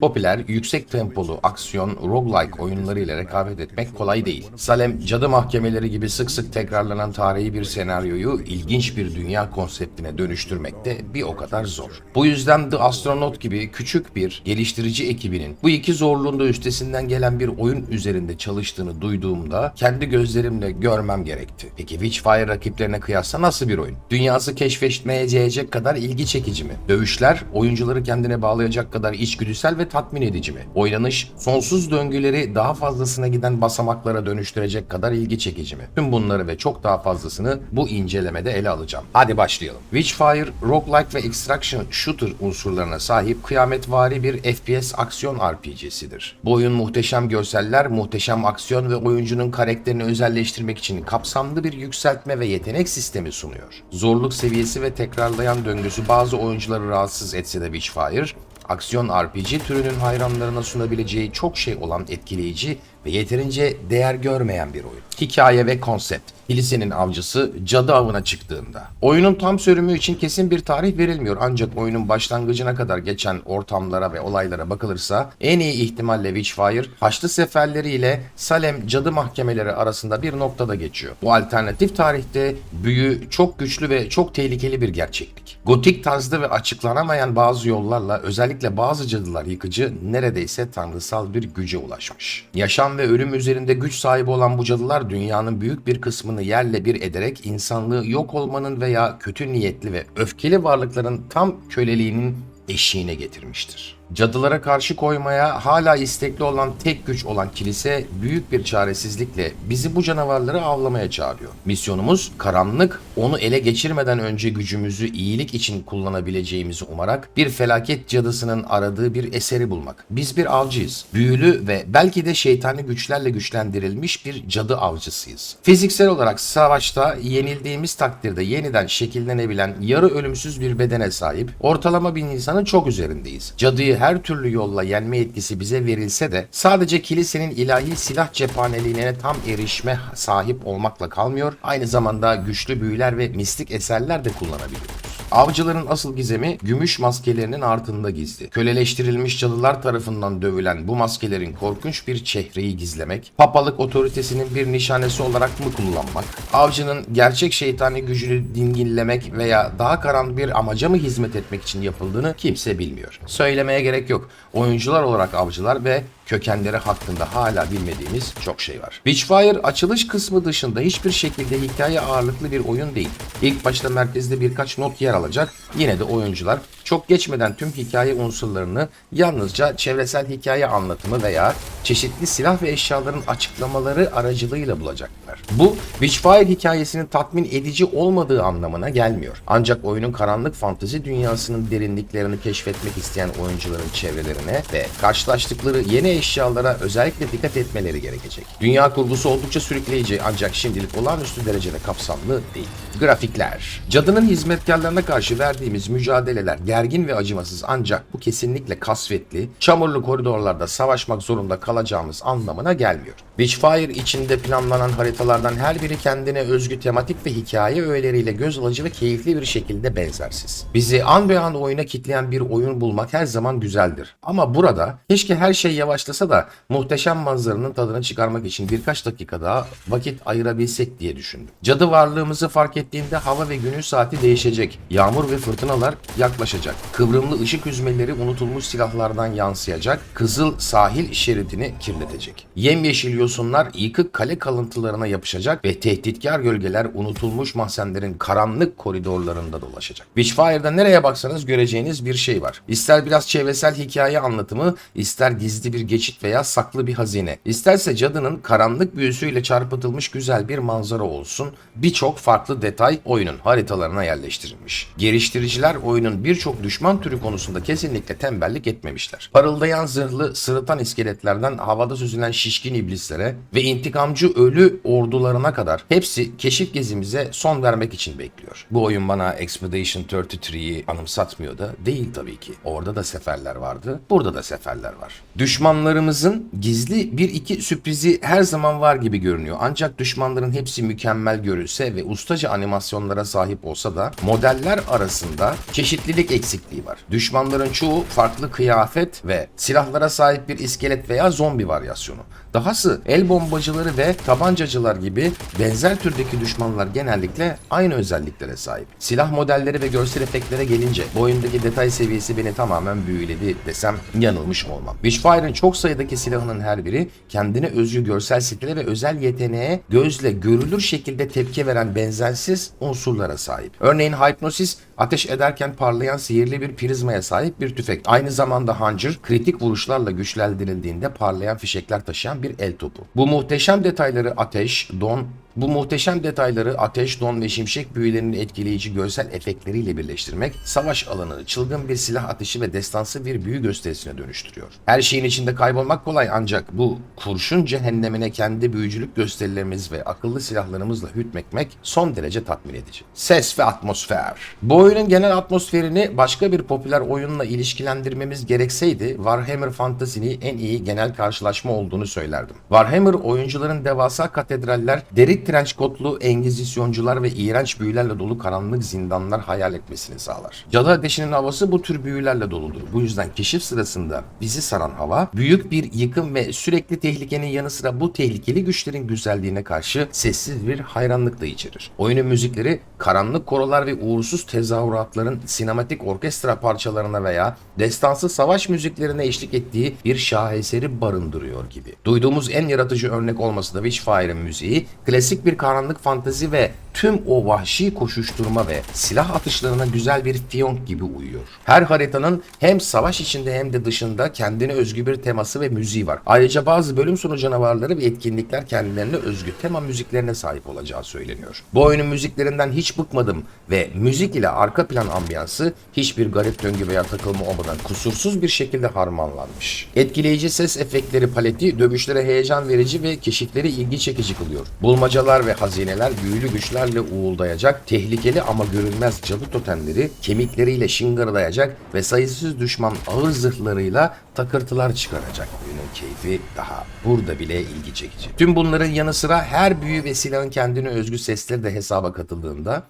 Popüler, yüksek tempolu, aksiyon, roguelike oyunları ile rekabet etmek kolay değil. Salem, cadı mahkemeleri gibi sık sık tekrarlanan tarihi bir senaryoyu ilginç bir dünya konseptine dönüştürmek de bir o kadar zor. Bu yüzden The Astronaut gibi küçük bir geliştirici ekibinin bu iki zorluğun da üstesinden gelen bir oyun üzerinde çalıştığını duyduğumda kendi gözlerimle görmem gerekti. Peki Witchfire rakiplerine kıyasla nasıl bir oyun? Dünyası keşfetmeye değecek kadar ilgi çekici mi? Dövüşler, oyuncuları kendine bağlayacak kadar içgüdüsel ve tatmin edici mi? Oynanış, sonsuz döngüleri daha fazlasına giden basamaklara dönüştürecek kadar ilgi çekici mi? Tüm bunları ve çok daha fazlasını bu incelemede ele alacağım. Hadi başlayalım. Witchfire, roguelike ve extraction shooter unsurlarına sahip kıyametvari bir FPS aksiyon RPG'sidir. Bu oyun muhteşem görseller, muhteşem aksiyon ve oyuncunun karakterini özelleştirmek için kapsamlı bir yükseltme ve yetenek sistemi sunuyor. Zorluk seviyesi ve tekrarlayan döngüsü bazı oyuncuları rahatsız etse de Witchfire, aksiyon RPG türünün hayranlarına sunabileceği çok şey olan etkileyici ve yeterince değer görmeyen bir oyun. Hikaye ve konsept. Kilisenin avcısı cadı avına çıktığında. Oyunun tam sürümü için kesin bir tarih verilmiyor ancak oyunun başlangıcına kadar geçen ortamlara ve olaylara bakılırsa en iyi ihtimalle Witchfire Haçlı seferleriyle Salem cadı mahkemeleri arasında bir noktada geçiyor. Bu alternatif tarihte büyü çok güçlü ve çok tehlikeli bir gerçeklik. Gotik tarzda ve açıklanamayan bazı yollarla özellikle bazı cadılar yıkıcı neredeyse tanrısal bir güce ulaşmış. Yaşam ve ölüm üzerinde güç sahibi olan bu cadılar dünyanın büyük bir kısmını yerle bir ederek insanlığı yok olmanın veya kötü niyetli ve öfkeli varlıkların tam köleliğinin eşiğine getirmiştir. Cadılara karşı koymaya hala istekli olan tek güç olan kilise büyük bir çaresizlikle bizi bu canavarları avlamaya çağırıyor. Misyonumuz karanlık, onu ele geçirmeden önce gücümüzü iyilik için kullanabileceğimizi umarak bir felaket cadısının aradığı bir eseri bulmak. Biz bir avcıyız. Büyülü ve belki de şeytani güçlerle güçlendirilmiş bir cadı avcısıyız. Fiziksel olarak savaşta yenildiğimiz takdirde yeniden şekillenebilen yarı ölümsüz bir bedene sahip ortalama bir insanın çok üzerindeyiz. Cadıyı her türlü yolla yenme yetkisi bize verilse de sadece kilisenin ilahi silah cephaneliğine tam erişme sahip olmakla kalmıyor, aynı zamanda güçlü büyüler ve mistik eserler de kullanabiliyoruz. Avcıların asıl gizemi gümüş maskelerinin ardında gizli. Köleleştirilmiş cadılar tarafından dövülen bu maskelerin korkunç bir çehreyi gizlemek, papalık otoritesinin bir nişanesi olarak mı kullanmak, avcının gerçek şeytani gücünü dinginlemek veya daha karanlık bir amaca mı hizmet etmek için yapıldığını kimse bilmiyor. Söylemeye gerek yok. Oyuncular olarak avcılar ve kökenleri hakkında hala bilmediğimiz çok şey var. Witchfire açılış kısmı dışında hiçbir şekilde hikaye ağırlıklı bir oyun değil. İlk başta merkezde birkaç not yer alacak. Yine de oyuncular çok geçmeden tüm hikaye unsurlarını yalnızca çevresel hikaye anlatımı veya çeşitli silah ve eşyaların açıklamaları aracılığıyla bulacaklar. Bu Witchfire hikayesinin tatmin edici olmadığı anlamına gelmiyor. Ancak oyunun karanlık fantezi dünyasının derinliklerini keşfetmek isteyen oyuncuların çevrelerine ve karşılaştıkları yeni eşyalara özellikle dikkat etmeleri gerekecek. Dünya kurgusu oldukça sürükleyici ancak şimdilik olağanüstü derecede kapsamlı değil. Grafikler. Cadının hizmetkarlarına karşı verdiğimiz mücadeleler gergin ve acımasız ancak bu kesinlikle kasvetli, çamurlu koridorlarda savaşmak zorunda kalacağımız anlamına gelmiyor. Witchfire içinde planlanan haritalardan her biri kendine özgü tematik ve hikaye öğeleriyle göz alıcı ve keyifli bir şekilde benzersiz. Bizi an be an oyuna kitleyen bir oyun bulmak her zaman güzeldir. Ama burada keşke her şey yavaşlasa da muhteşem manzaranın tadını çıkarmak için birkaç dakika daha vakit ayırabilsek diye düşündüm. Cadı varlığımızı fark ettiğinde hava ve günün saati değişecek. Yağmur ve fırtınalar yaklaşacak. Kıvrımlı ışık hüzmeleri unutulmuş silahlardan yansıyacak. Kızıl sahil şeridini kirletecek. Yemyeşil yosunlar yıkık kale kalıntılarına yapışacak ve tehditkar gölgeler unutulmuş mahzenlerin karanlık koridorlarında dolaşacak. Witchfire'da nereye baksanız göreceğiniz bir şey var. İster biraz çevresel hikaye anlatımı, ister gizli bir geçit veya saklı bir hazine. İsterse cadının karanlık büyüsüyle çarpıtılmış güzel bir manzara olsun. Birçok farklı detay oyunun haritalarına yerleştirilmiş. Geliştiriciler oyunun birçok düşman türü konusunda kesinlikle tembellik etmemişler. Parıldayan zırhlı sırıtan iskeletlerden havada süzülen şişkin iblislere ve intikamcı ölü ordularına kadar hepsi keşif gezimize son vermek için bekliyor. Bu oyun bana Expedition 33'yi anımsatmıyor da değil tabii ki. Orada da seferler vardı, burada da seferler var. Düşmanlarımızın gizli bir iki sürprizi her zaman var gibi görünüyor. Ancak düşmanların hepsi mükemmel görülse ve ustaca animasyonlara sahip olsa da modeller arasında çeşitlilik eksikliği var. Düşmanların çoğu farklı kıyafet ve silahlara sahip bir iskelet veya zombi varyasyonu. Dahası el bombacıları ve tabancacılar gibi benzer türdeki düşmanlar genellikle aynı özelliklere sahip. Silah modelleri ve görsel efektlere gelince bu oyundaki detay seviyesi beni tamamen büyüledi desem yanılmış olmam. Witchfire'ın çok sayıdaki silahının her biri kendine özgü görsel stile ve özel yeteneğe gözle görülür şekilde tepki veren benzersiz unsurlara sahip. Örneğin Hypnosis ateş ederken parlayan sihirli bir prizmaya sahip bir tüfek. Aynı zamanda Hunger kritik vuruşlarla güçlendirildiğinde parlayan fişekler taşıyan bir el topu. Bu muhteşem detayları ateş, don, bu muhteşem detayları ateş, don ve şimşek büyülerinin etkileyici görsel efektleriyle birleştirmek, savaş alanını çılgın bir silah ateşi ve destansı bir büyü gösterisine dönüştürüyor. Her şeyin içinde kaybolmak kolay ancak bu kurşun cehennemine kendi büyücülük gösterilerimiz ve akıllı silahlarımızla hükmetmek son derece tatmin edici. Ses ve atmosfer. Bu oyunun genel atmosferini başka bir popüler oyunla ilişkilendirmemiz gerekseydi Warhammer Fantasy'nin en iyi genel karşılaşma olduğunu söylerdim. Warhammer oyuncuların devasa katedraller, deri trench kotlu engizisyoncular ve iğrenç büyülerle dolu karanlık zindanlar hayal etmesini sağlar. Cadı Ateşi'nin havası bu tür büyülerle doludur. Bu yüzden keşif sırasında bizi saran hava büyük bir yıkım ve sürekli tehlikenin yanı sıra bu tehlikeli güçlerin güzelliğine karşı sessiz bir hayranlık da içerir. Oyunun müzikleri karanlık korolar ve uğursuz tezahüratların sinematik orkestra parçalarına veya destansı savaş müziklerine eşlik ettiği bir şaheseri barındırıyor gibi. Duyduğumuz en yaratıcı örnek olması da Witchfire'ın müziği, klasik bir karanlık fantezi ve tüm o vahşi koşuşturma ve silah atışlarına güzel bir fiyonk gibi uyuyor. Her haritanın hem savaş içinde hem de dışında kendine özgü bir teması ve müziği var. Ayrıca bazı bölüm sonu canavarları ve etkinlikler kendilerine özgü tema müziklerine sahip olacağı söyleniyor. Bu oyunun müziklerinden hiç bıkmadım ve müzik ile arka plan ambiyansı hiçbir garip döngü veya takılma olmadan kusursuz bir şekilde harmanlanmış. Etkileyici ses efektleri paleti dövüşlere heyecan verici ve keşifleri ilgi çekici kılıyor. Bulmacalar ve hazineler büyülü güçlerle uğuldayacak, tehlikeli ama görünmez cadı totemleri kemikleriyle şıngırdayacak ve sayısız düşman ağır zırhlarıyla takırtılar çıkaracak. Oyunun keyfi daha burada bile ilgi çekici. Tüm bunların yanı sıra her büyü ve silahın kendine özgü sesleri de hesaba katıldığında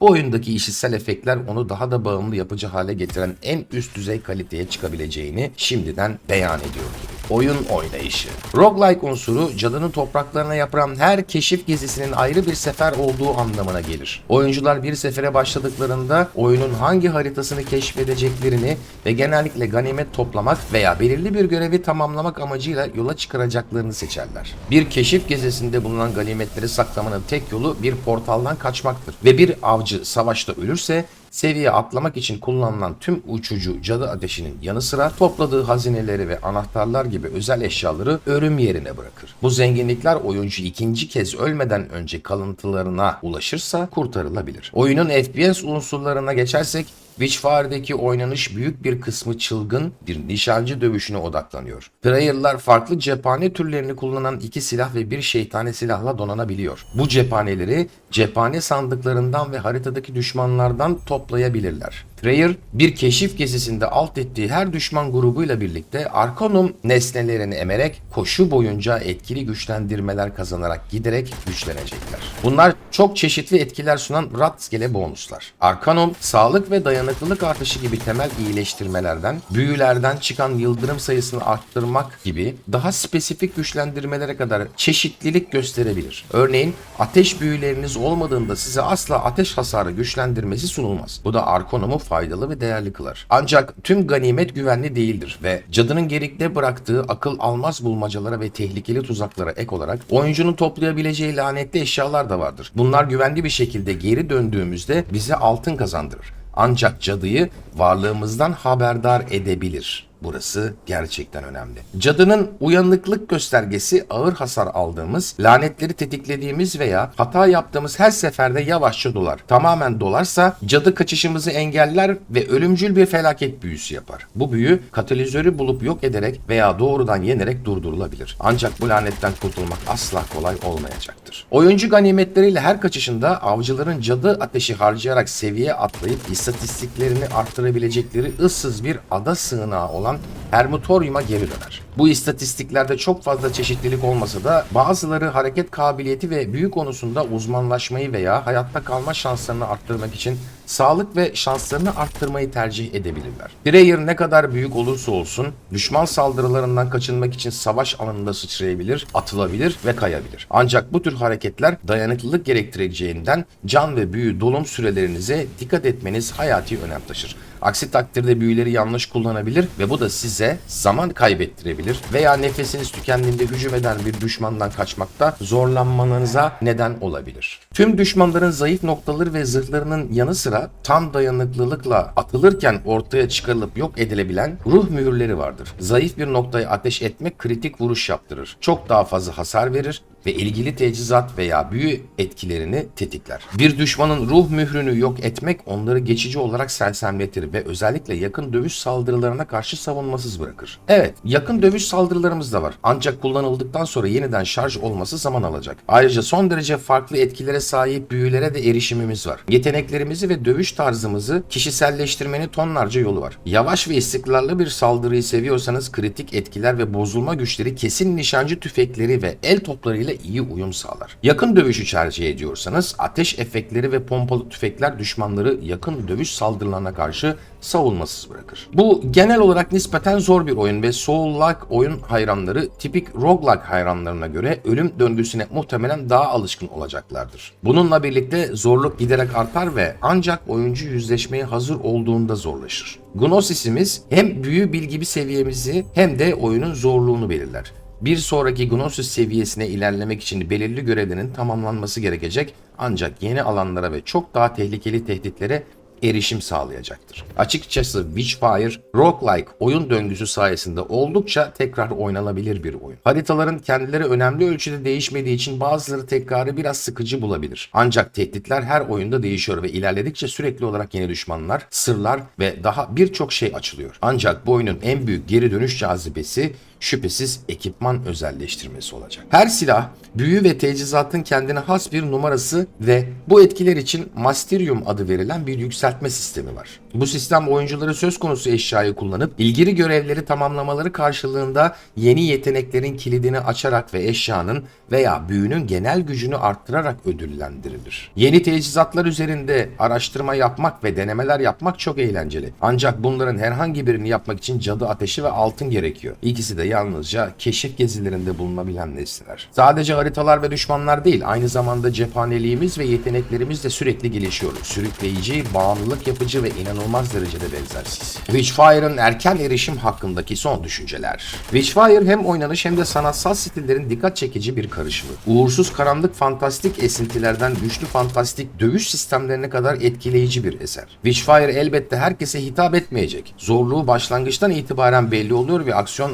bu oyundaki işitsel efektler onu daha da bağımlı yapıcı hale getiren en üst düzey kaliteye çıkabileceğini şimdiden beyan ediyor gibi. Oyun oynayışı. Roguelike unsuru cadının topraklarına yapılan her keşif gezisinin ayrı bir sefer olduğu anlamına gelir. Oyuncular bir sefere başladıklarında oyunun hangi haritasını keşfedeceklerini ve genellikle ganimet toplamak veya belirli bir görevi tamamlamak amacıyla yola çıkaracaklarını seçerler. Bir keşif gezisinde bulunan ganimetleri saklamanın tek yolu bir portaldan kaçmaktır ve bir avcı savaşta ölürse seviye atlamak için kullanılan tüm uçucu cadı ateşinin yanı sıra topladığı hazineleri ve anahtarlar gibi özel eşyaları ölüm yerine bırakır. Bu zenginlikler oyuncu ikinci kez ölmeden önce kalıntılarına ulaşırsa kurtarılabilir. Oyunun FPS unsurlarına geçersek Witchfire'deki oynanış büyük bir kısmı çılgın bir nişancı dövüşüne odaklanıyor. Player'lar farklı cephane türlerini kullanan iki silah ve bir şeytane silahla donanabiliyor. Bu cephaneleri cephane sandıklarından ve haritadaki düşmanlardan toplayabilirler. Player bir keşif gezisinde alt ettiği her düşman grubuyla birlikte Arkanum nesnelerini emerek koşu boyunca etkili güçlendirmeler kazanarak giderek güçlenecekler. Bunlar çok çeşitli etkiler sunan rastgele bonuslar. Arkanum sağlık ve dayanıklılık artışı gibi temel iyileştirmelerden, büyülerden çıkan yıldırım sayısını arttırmak gibi daha spesifik güçlendirmelere kadar çeşitlilik gösterebilir. Örneğin ateş büyüleriniz olmadığında size asla ateş hasarı güçlendirmesi sunulmaz. Bu da Arkanum'u faydalı ve değerli kılar. Ancak tüm ganimet güvenli değildir ve cadının gerikte bıraktığı akıl almaz bulmacalara ve tehlikeli tuzaklara ek olarak oyuncunun toplayabileceği lanetli eşyalar da vardır. Bunlar güvenli bir şekilde geri döndüğümüzde bize altın kazandırır. Ancak cadıyı varlığımızdan haberdar edebilir. Burası gerçekten önemli. Cadının uyanıklık göstergesi ağır hasar aldığımız, lanetleri tetiklediğimiz veya hata yaptığımız her seferde yavaşça dolar. Tamamen dolarsa cadı kaçışımızı engeller ve ölümcül bir felaket büyüsü yapar. Bu büyü katalizörü bulup yok ederek veya doğrudan yenerek durdurulabilir. Ancak bu lanetten kurtulmak asla kolay olmayacaktır. Oyuncu ganimetleriyle her kaçışında avcıların cadı ateşi harcayarak seviye atlayıp istatistiklerini arttırabilecekleri ıssız bir ada sığınağı olan Hermitorium'a geri döner. Bu istatistiklerde çok fazla çeşitlilik olmasa da bazıları hareket kabiliyeti ve büyü konusunda uzmanlaşmayı veya hayatta kalma şanslarını arttırmak için sağlık ve şanslarını arttırmayı tercih edebilirler. Player ne kadar büyük olursa olsun düşman saldırılarından kaçınmak için savaş alanında sıçrayabilir, atılabilir ve kayabilir. Ancak bu tür hareketler dayanıklılık gerektireceğinden can ve büyü dolum sürelerinize dikkat etmeniz hayati önem taşır. Aksi takdirde büyüleri yanlış kullanabilir ve bu da size zaman kaybettirebilir veya nefesiniz tükendiğinde hücum eden bir düşmandan kaçmakta zorlanmanıza neden olabilir. Tüm düşmanların zayıf noktaları ve zırhlarının yanı sıra tam dayanıklılıkla atılırken ortaya çıkarılıp yok edilebilen ruh mühürleri vardır. Zayıf bir noktaya ateş etmek kritik vuruş yaptırır. Çok daha fazla hasar verir ve ilgili teçhizat veya büyü etkilerini tetikler. Bir düşmanın ruh mührünü yok etmek onları geçici olarak sersemletir ve özellikle yakın dövüş saldırılarına karşı savunmasız bırakır. Evet, yakın dövüş saldırılarımız da var. Ancak kullanıldıktan sonra yeniden şarj olması zaman alacak. Ayrıca son derece farklı etkilere sahip büyülere de erişimimiz var. Yeteneklerimizi ve dövüş tarzımızı kişiselleştirmenin tonlarca yolu var. Yavaş ve istikrarlı bir saldırıyı seviyorsanız kritik etkiler ve bozulma güçleri kesin nişancı tüfekleri ve el toplarıyla iyi uyum sağlar. Yakın dövüşü tercih ediyorsanız ateş efektleri ve pompalı tüfekler düşmanları yakın dövüş saldırılarına karşı savunmasız bırakır. Bu genel olarak nispeten zor bir oyun ve Soul-like oyun hayranları tipik roguelike hayranlarına göre ölüm döngüsüne muhtemelen daha alışkın olacaklardır. Bununla birlikte zorluk giderek artar ve ancak oyuncu yüzleşmeye hazır olduğunda zorlaşır. Gnosis'imiz hem büyü bilgi seviyemizi hem de oyunun zorluğunu belirler. Bir sonraki Gnosis seviyesine ilerlemek için belirli görevlerin tamamlanması gerekecek ancak yeni alanlara ve çok daha tehlikeli tehditlere erişim sağlayacaktır. Açıkçası Witchfire, roguelike oyun döngüsü sayesinde oldukça tekrar oynanabilir bir oyun. Haritaların kendileri önemli ölçüde değişmediği için bazıları tekrarı biraz sıkıcı bulabilir. Ancak tehditler her oyunda değişiyor ve ilerledikçe sürekli olarak yeni düşmanlar, sırlar ve daha birçok şey açılıyor. Ancak bu oyunun en büyük geri dönüş cazibesi şüphesiz ekipman özelleştirmesi olacak. Her silah, büyü ve teçhizatın kendine has bir numarası ve bu etkiler için Masterium adı verilen bir yükseltme sistemi var. Bu sistem oyuncuları söz konusu eşyayı kullanıp ilgili görevleri tamamlamaları karşılığında yeni yeteneklerin kilidini açarak ve eşyanın veya büyünün genel gücünü arttırarak ödüllendirilir. Yeni teçhizatlar üzerinde araştırma yapmak ve denemeler yapmak çok eğlenceli. Ancak bunların herhangi birini yapmak için cadı ateşi ve altın gerekiyor. İkisi de yalnızca keşif gezilerinde bulunabilen nesneler. Sadece haritalar ve düşmanlar değil, aynı zamanda cephaneliğimiz ve yeteneklerimiz de sürekli gelişiyor. Sürükleyici, bağımlılık yapıcı ve inanılmaz derecede benzersiz. Witchfire'ın erken erişim hakkındaki son düşünceler. Witchfire hem oynanış hem de sanatsal stillerin dikkat çekici bir karışımı. Uğursuz karanlık fantastik esintilerden güçlü fantastik dövüş sistemlerine kadar etkileyici bir eser. Witchfire elbette herkese hitap etmeyecek. Zorluğu başlangıçtan itibaren belli oluyor ve aksiyon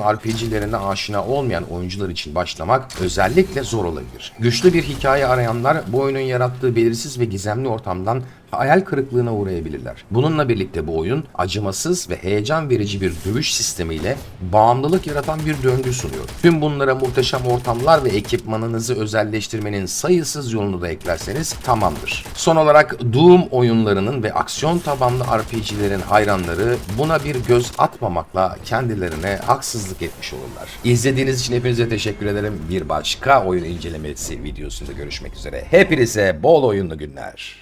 RPG'lerine aşina olmayan oyuncular için başlamak özellikle zor olabilir. Güçlü bir hikaye arayanlar bu oyunun yarattığı belirsiz ve gizemli ortamdan hayal kırıklığına uğrayabilirler. Bununla birlikte bu oyun acımasız ve heyecan verici bir dövüş sistemiyle bağımlılık yaratan bir döngü sunuyor. Tüm bunlara muhteşem ortamlar ve ekipmanınızı özelleştirmenin sayısız yolunu da eklerseniz tamamdır. Son olarak Doom oyunlarının ve aksiyon tabanlı RPG'lerin hayranları buna bir göz atmamakla kendilerine haksızlık etmiş olurlar. İzlediğiniz için hepinize teşekkür ederim. Bir başka oyun incelemesi videosunda görüşmek üzere. Hepinize bol oyunlu günler.